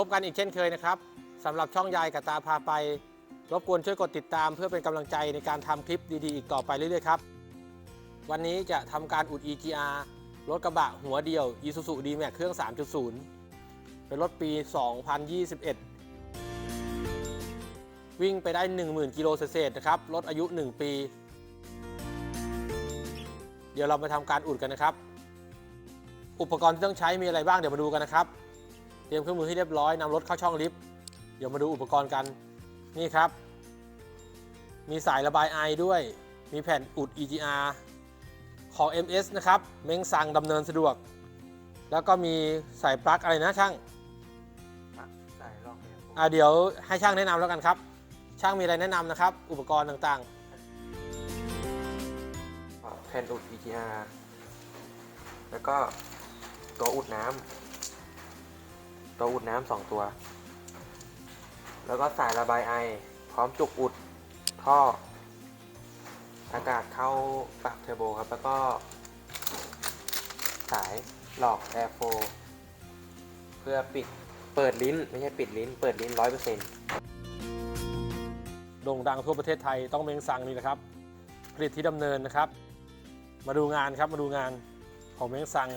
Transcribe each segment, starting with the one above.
พบกันอีกเช่นเคยนะครับสำหรับช่องยายกับตาพาไป รบกวนช่วยกดติดตามเพื่อเป็นกำลังใจในการทำคลิปดีๆ อีกต่อไปเรื่อยๆครับ วันนี้จะทำการอุด EGR รถกระบะหัวเดียว Isuzu D-Max เครื่อง 3.0 เป็นรถปี 2021 วิ่งไปได้ 10,000 กิโลเศษนะครับ รถอายุ 1 ปี เดี๋ยวเรามาทำการอุดกันนะครับ อุปกรณ์ที่ต้องใช้มีอะไรบ้างเดี๋ยวมาดูกันนะครับ เตรียมเครื่องมือให้เรียบร้อยนำรถเข้าช่องลิฟต์เดี๋ยวมาดูอุปกรณ์กันนี่ครับ มีสายระบายไอด้วย มีแผ่นอุด EGR ของ MS นะครับเม้งสั่งดำเนินสะดวก แล้วก็มีสายปลั๊กอะไรนะช่างใส่รอบเนี่ยอ่าเดี๋ยวให้ช่างแนะนำแล้วกันครับ ช่างมีอะไรแนะนำนะครับ อุปกรณ์ต่างแผ่นอุด EGR แล้วก็ตัวอุดน้ำ ตัวอุดน้ำสองตัว แล้วก็สายระบายไอ พร้อมจุกอุดท่อ อากาศเข้าปลั๊กเทอร์โบครับ แล้วก็ สายหลอกแอร์โฟเพื่อปิดเปิดลิ้น ไม่ใช่ปิดลิ้น เปิดลิ้นร้อยเปอร์เซ็นต์โด่งดังทั่วประเทศไทยต้องเมงสังนี่นะครับ ผลิตที่ดำเนินนะครับ มาดูงานครับมาดูงานของเมงสัง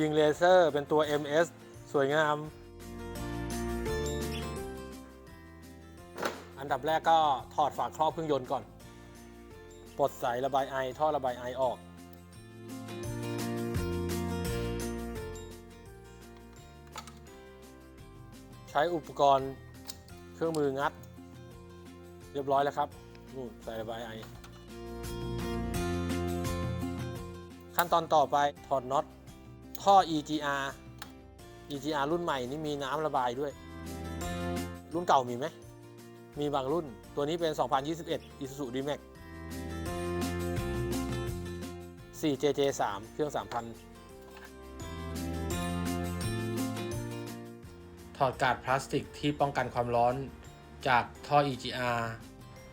ยิงเลเซอร์เป็นตัว MS สวยงาม อันดับแรกก็ถอดฝาครอบเครื่องยนต์ก่อน ปลดสายระบายไอท่อระบายไอออก ใช้อุปกรณ์เครื่องมืองัด เรียบร้อยแล้วครับนู่นสายระบายไอ ขั้นตอนต่อไปถอดน็อตท่อ EGR EGR รุ่นใหม่นี่มีน้ำระบายด้วย รุ่นเก่ามีไหม มีบางรุ่น ตัวนี้เป็น 2021 Isuzu D-Max 4JJ3 เครื่อง 3,000 ถอดกาดพลาสติกที่ป้องกันความร้อนจากท่อ EGR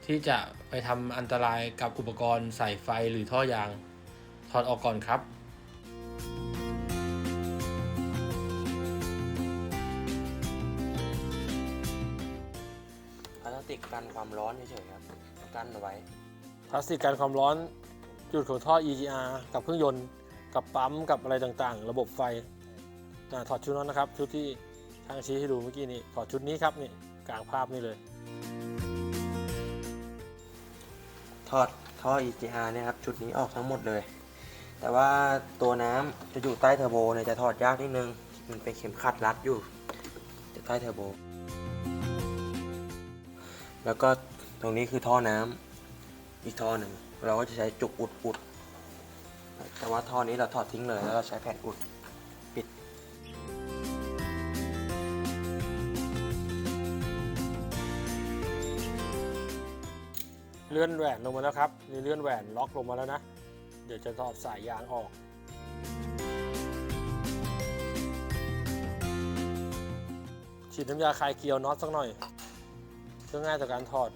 ที่จะไปทำอันตรายกับอุปกรณ์ใส่ไฟหรือท่อยาง ถอดออกก่อนครับ กกันความร้อนเฉยๆครับกันเอาไว้ พลาสติกกันความร้อนจุดของท่อ EGR กับเครื่องยนต์กับปั๊มกับอะไรต่างๆ ระบบไฟอ่าถอดชุดนั้นนะครับชุดที่ช่างชี้ให้ดูเมื่อกี้นี้ถอดชุดนี้ครับนี่กลางภาพนี่เลย ถอดท่อ EGR เนี่ยครับชุดนี้ออกทั้งหมดเลย แต่ว่าตัวน้ำจะอยู่ใต้เทอร์โบเนี่ยจะถอดยากนิดนึงมันเป็นเข็มขัดรัดอยู่จะใต้เทอร์โบ แล้วก็ตรงนี้คือท่อน้ำอีกท่อหนึ่ง เราก็จะใช้จุกอุดอุด แต่ว่าท่อนี้เราถอดทิ้งเลยแล้วก็ใช้แผ่นอุดปิด เลื่อนแหวนลงมาแล้วครับนี่เลื่อนแหวนล็อกลงมาแล้วนะ เดี๋ยวจะถอดสายยางออกฉีดน้ำยาคลายเกลียวน็อตสักหน่อย เพื่อง่ายต่อการถอด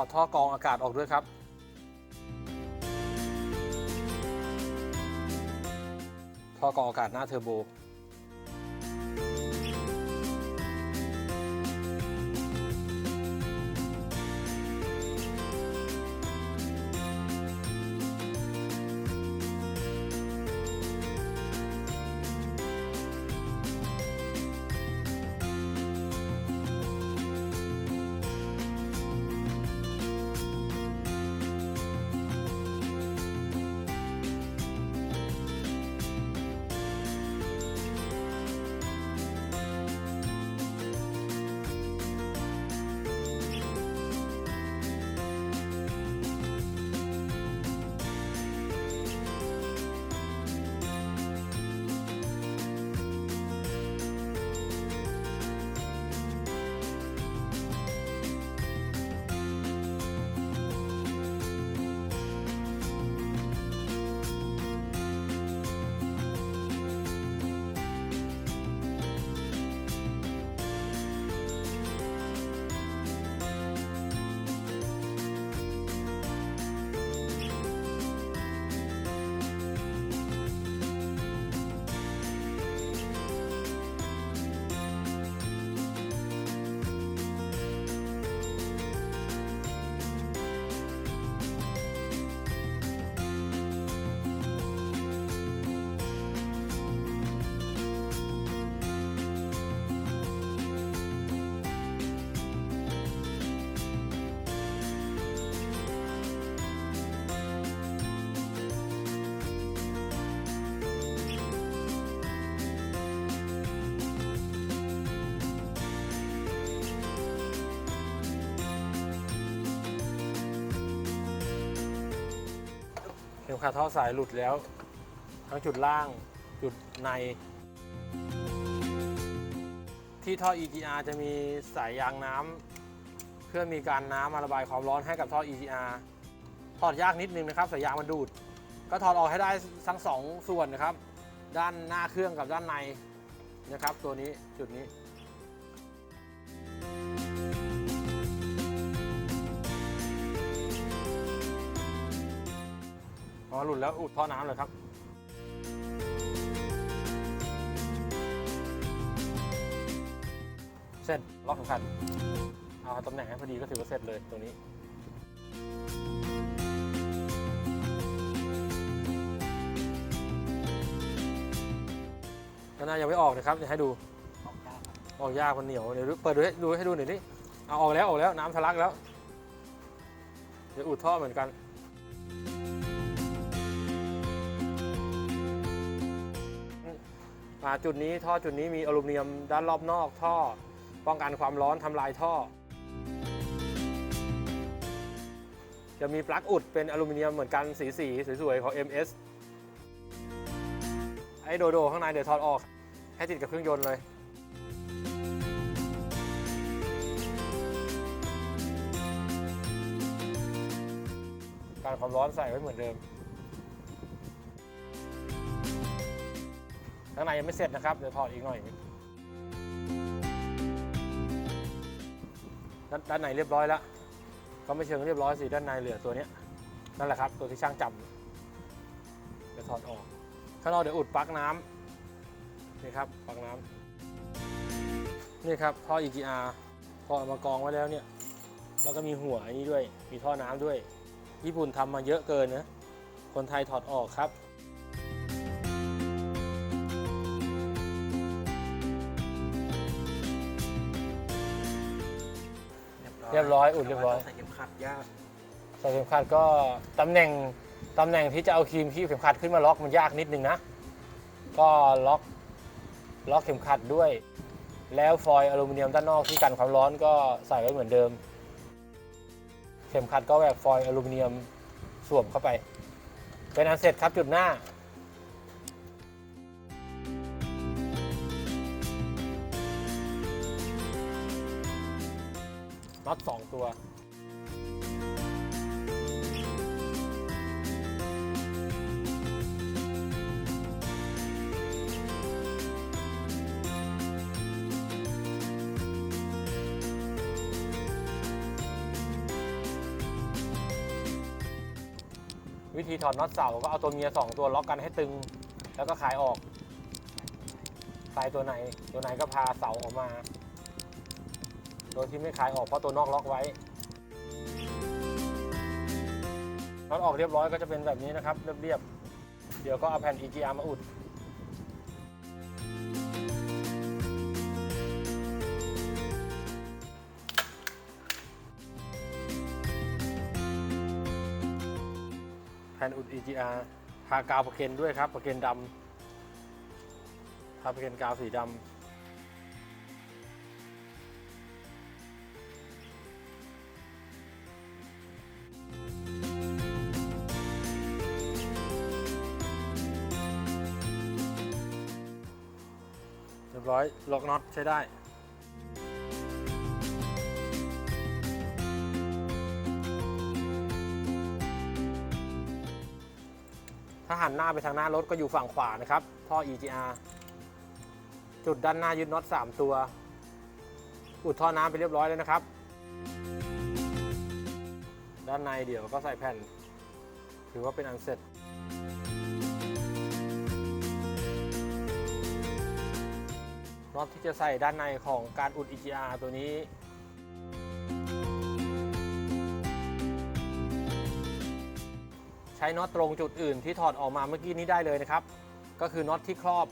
อดท่อกรองอากาศออกด้วยครับ ท่อกรองอากาศหน้าเทอร์โบ ขัดท่อสายหลุดแล้ว ทั้งจุดล่างจุดใน ที่ท่อ EGR จะมีสายยางน้ำเพื่อมีการน้ำมาระบายความร้อนให้กับท่อ EGR ถอดยากนิดนึงนะครับสายยางมันดูด ก็ถอดออกให้ได้ทั้งสองส่วนนะครับ ด้านหน้าเครื่องกับด้านในนะครับ ตัวนี้จุดนี้ หลุดแล้วอุดท่อน้ำเลยครับเสร็จล็อกสำคัญเอาตำแหน่งให้พอดีก็ถือว่าเสร็จเลยตรงนี้ก็น่ายังไม่ออกนะครับเดี๋ยวให้ดูออกยากมันเหนียวเดี๋ยวเปิดดูให้ดูให้ดูหน่อยดิเอาออกแล้วออกแล้วน้ำทะลักแล้วเดี๋ยวอุดท่อเหมือนกัน อ่าจุดนี้ท่อจุดนี้มีอลูมิเนียมด้านรอบนอกท่อ ป้องกันความร้อนทำลายท่อ จะมีปลั๊กอุดเป็นอลูมิเนียมเหมือนกันสีสีสวยๆของ MS ไอ้โดโดข้างในเดี๋ยวถอดออก ให้ติดกับเครื่องยนต์เลยการความร้อนใส่ไว้เหมือนเดิม ข้างในยังไม่เสร็จนะครับ เดี๋ยวถอดอีกหน่อยด้านด้านในเรียบร้อยแล้วก็ไม่เชิงเรียบร้อยสิด้านในเหลือตัวนี้นั่นแหละครับ ตัวที่ช่างจับเดี๋ยวถอดออกข้างนอกเดี๋ยวอุดปลั๊กน้ำนี่ครับปลั๊กน้ำนี่ครับท่อ EGR พอเอามากองไว้แล้วเนี่ยแล้วก็มีหัวอันนี้ด้วย มีท่อน้ำด้วย ญี่ปุ่นทำมาเยอะเกินนะ คนไทยถอดออกครับ เรียบร้อยอุดเรียบร้อย ใส่เข็มขัดยากใส่เข็มขัดก็ตำแหน่งตำแหน่งที่จะเอาครีมคีบเข็มขัดขึ้นมาล็อกมันยากนิดนึงนะ ก็ล็อกล็อกเข็มขัดด้วย แล้วฟอยล์อลูมิเนียมด้านนอกที่กันความร้อนก็ใส่ไว้เหมือนเดิม เข็มขัดก็แบบฟอยล์อลูมิเนียมสวมเข้าไป เป็นอันเสร็จครับจุดหน้า น็อตสองตัว วิธีถอดน็อตเสาก็เอาตัวเมียสองตัวล็อกกันให้ตึง แล้วก็ขายออกคลายตัวในตัวในก็พาเสาออกมา โดยที่ไม่ขายออกเพราะตัวนอกล็อกไว้น็อตออกเรียบร้อยก็จะเป็นแบบนี้นะครับ เรียบๆ เดี๋ยวก็เอาแผ่น EGR มาอุด แผ่นอุด EGR ทากาวประเคนด้วยครับประเคนดำทาประเคนกาวสีดำ รียบร้อยล็อกน็อตใช้ได้ถ้าหันหน้าไปทางหน้ารถก็อยู่ฝั่งขวานะครับ ท่อ EGR จุดด้านหน้ายึดน็อต 3 ตัว อุดท่อน้ำไปเรียบร้อยแล้วนะครับ ด้านในเดี๋ยวก็ใส่แผ่น ถือว่าเป็นอันเสร็จ น็อตที่จะใส่ด้านในของการอุด EGR ตัวนี้ ใช้น็อตตรงจุดอื่นที่ถอดออกมาเมื่อกี้นี้ได้เลยนะครับ ก็คือน็อตที่ครอบ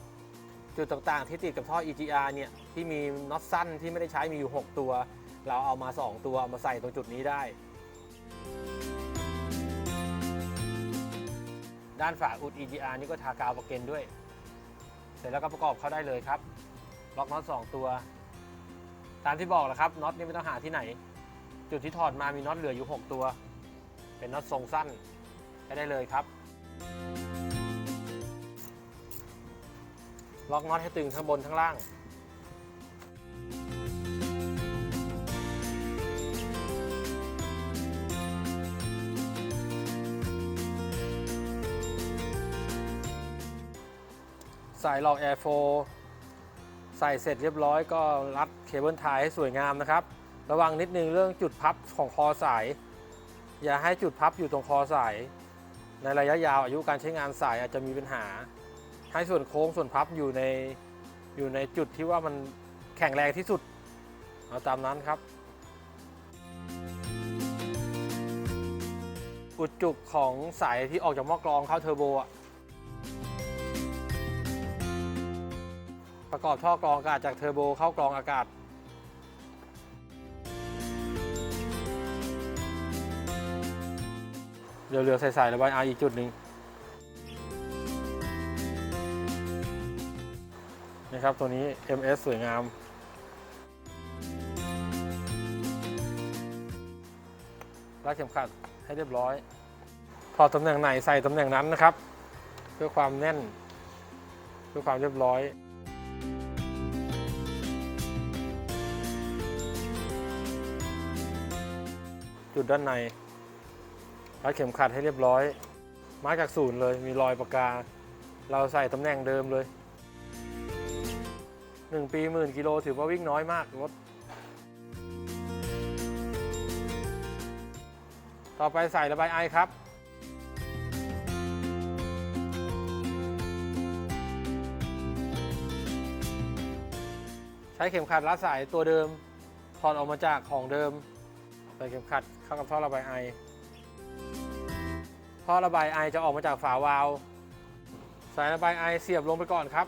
จุดต่างๆ ที่ติดกับท่อ EGR เนี่ยที่มีน็อตสั้นที่ไม่ได้ใช้มีอยู่ 6 ตัว เราเอามา 2 ตัวามาใส่ตรงจุดนี้ได้ ด้านฝาอุด EGR นี่ก็ทากาวประเกันด้วย เสร็จแล้วก็ประกอบเข้าได้เลยครับ ล็อกน็อตสองตัว ตามที่บอกแหละครับน็อตนี่ไม่ต้องหาที่ไหน จุดที่ถอดมามีน็อตเหลืออยู่ 6 ตัว เป็นน็อตทรงสั้นไปได้เลยครับ ล็อกน็อตให้ตึงทั้งบนทั้งล่างสายหลอกแอร์โฟ ใส่เสร็จเรียบร้อยก็รัดเคเบิลไทยให้สวยงามนะครับ ระวังนิดนึงเรื่องจุดพับของคอสาย อย่าให้จุดพับอยู่ตรงคอสาย ในระยะยาวอายุการใช้งานสายอาจจะมีปัญหา ให้ส่วนโค้งส่วนพับอยู่ในอยู่ในจุดที่ว่ามันแข็งแรงที่สุด เอาตามนั้นครับ อุดจุกของสายที่ออกจากหม้อกรองเข้าเทอร์โบอะ ประกอบท่อกรองอากาศจากเทอร์โบเข้ากรองอากาศเดี๋ยวเหลือใส่ๆระบายอาอีกจุดหนึ่งนะครับตัวนี้ MS สวยงาม รัดเข็มขัดให้เรียบร้อย ถอดตำแหน่งไหนใส่ตำแหน่งนั้นนะครับ เพื่อความแน่น เพื่อความเรียบร้อย จุดด้านในรัดเข็มขัดให้เรียบร้อยมาจากศูนย์เลยมีรอยปากกา เราใส่ตำแหน่งเดิมเลย 1 ปีหมื่นกิโลถือว่าวิ่งน้อยมากรถต่อไปใส่ระบายไอครับ ใช้เข็มขัดรัดสายตัวเดิมถอดออกมาจากของเดิม ใส่เข็มขัดเข้ากับท่อระบายไอ ท่อระบายไอจะออกมาจากฝาวาล์วสายระบายไอเสียบลงไปก่อนครับ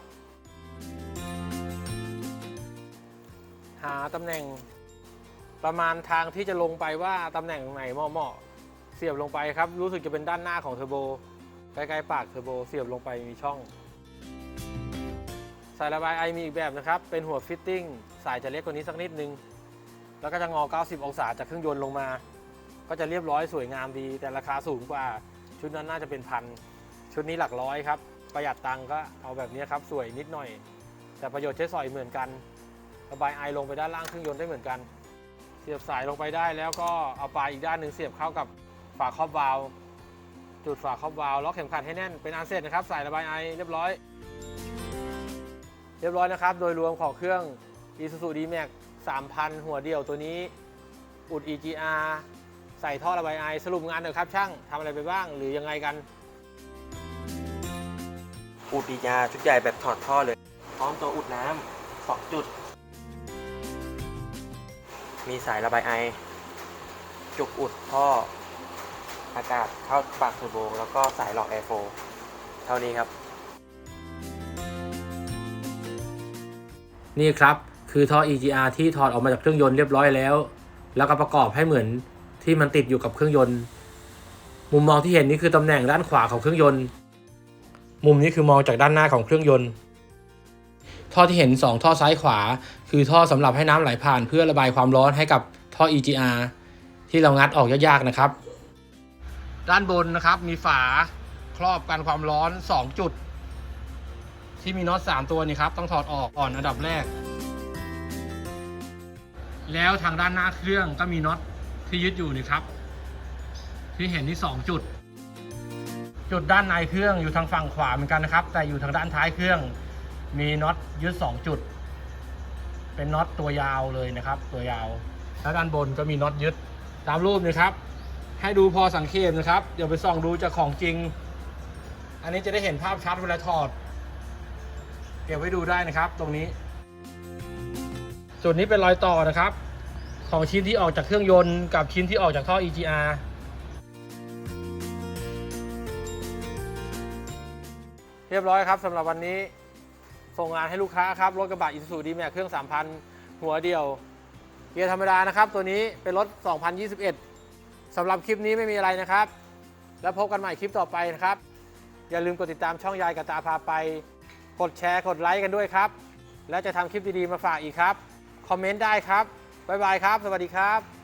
หาตำแหน่งประมาณทางที่จะลงไปว่าตำแหน่งไหนเหมาะๆเสียบลงไปครับ รู้สึกจะเป็นด้านหน้าของเทอร์โบใกล้ๆปากเทอร์โบเสียบลงไปมีช่อง สายระบายไอมีอีกแบบนะครับ เป็นหัวฟิตติ้งสายจะเล็กกว่านี้สักนิดนึง แล้วก็จะงอ 90 องศาจากเครื่องยนต์ลงมา ก็จะเรียบร้อยสวยงามดี แต่ราคาสูงกว่า ชุดนั้นน่าจะเป็นพัน ชุดนี้หลักร้อยครับ ประหยัดตังค์ก็เอาแบบนี้ครับสวยนิดหน่อย แต่ประโยชน์ใช้สอยเหมือนกัน ระบายไอลงไปด้านล่างเครื่องยนต์ได้เหมือนกัน เสียบสายลงไปได้แล้วก็เอาปลายอีกด้านหนึ่งเสียบเข้ากับฝาครอบวาล์วจุดฝาครอบวาล์วล็อกเข็มขัดให้แน่นเป็นอันเสร็จนะครับสายระบายไอเรียบร้อย เรียบร้อยนะครับ โดยรวมของเครื่อง Isuzu D-Max 3,000 หัวเดียวตัวนี้ อุด EGR ใส่ท่อระบายไอสรุปงานหน่อยครับช่างทำอะไรไปบ้างหรือยังไงกัน อุดดียาชุดใหญ่แบบถอดท่อเลย พร้อมตัวอุดน้ำสองจุด มีสายระบายไอ จุกอุดท่อ อากาศเข้าปากเทอร์โบแล้วก็สายหลอกแอร์โฟเท่านี้ครับ นี่ครับ คือท่อ EGR ที่ถอดออกมาจากเครื่องยนต์เรียบร้อยแล้ว แล้วก็ประกอบให้เหมือนที่มันติดอยู่กับเครื่องยนต์ มุมมองที่เห็นนี่คือตำแหน่งด้านขวาของเครื่องยนต์ มุมนี้คือมองจากด้านหน้าของเครื่องยนต์ ท่อที่เห็น 2 ท่อซ้ายขวา คือท่อสำหรับให้น้ำไหลผ่านเพื่อระบายความร้อนให้กับท่อ EGR ที่เรางัดออกยากๆนะครับ ด้านบนนะครับมีฝาครอบกันความร้อน 2 จุด ที่มีน็อต3ตัวนี่ครับต้องถอดออกก่อนอันดับแรก แล้วทางด้านหน้าเครื่องก็มีน็อตที่ยึดอยู่นี่ครับ ที่เห็นที่2จุด จุดด้านในเครื่องอยู่ทางฝั่งขวาเหมือนกันนะครับ แต่อยู่ทางด้านท้ายเครื่อง มีน็อตยึด 2 จุด เป็นน็อตตัวยาวเลยนะครับ ตัวยาว แล้วด้านบนก็มีน็อตยึดตามรูปนะครับ ให้ดูพอสังเกตนะครับ เดี๋ยวไปส่องดูจากของจริง อันนี้จะได้เห็นภาพชัดเวลาถอด เก็บไว้ดูได้นะครับ ตรงนี้ จุดนี้เป็นรอยต่อนะครับ ของชิ้นที่ออกจากเครื่องยนต์กับชิ้นที่ออกจากท่อ EGR เรียบร้อยครับสำหรับวันนี้ส่งงานให้ลูกค้าครับรถกระบะ Isuzu D-Max เครื่อง 3,000 หัวเดียว เกียร์ธรรมดานะครับ ตัวนี้เป็นรถ 2021 สำหรับคลิปนี้ไม่มีอะไรนะครับ แล้วพบกันใหม่คลิปต่อไปนะครับ อย่าลืมกดติดตามช่องยายกับตาพาไป กดแชร์กดไลค์กันด้วยครับ และจะทำคลิปดี ๆ มาฝากอีกครับ คอมเมนต์ได้ครับบ๊ายบายครับ สวัสดีครับ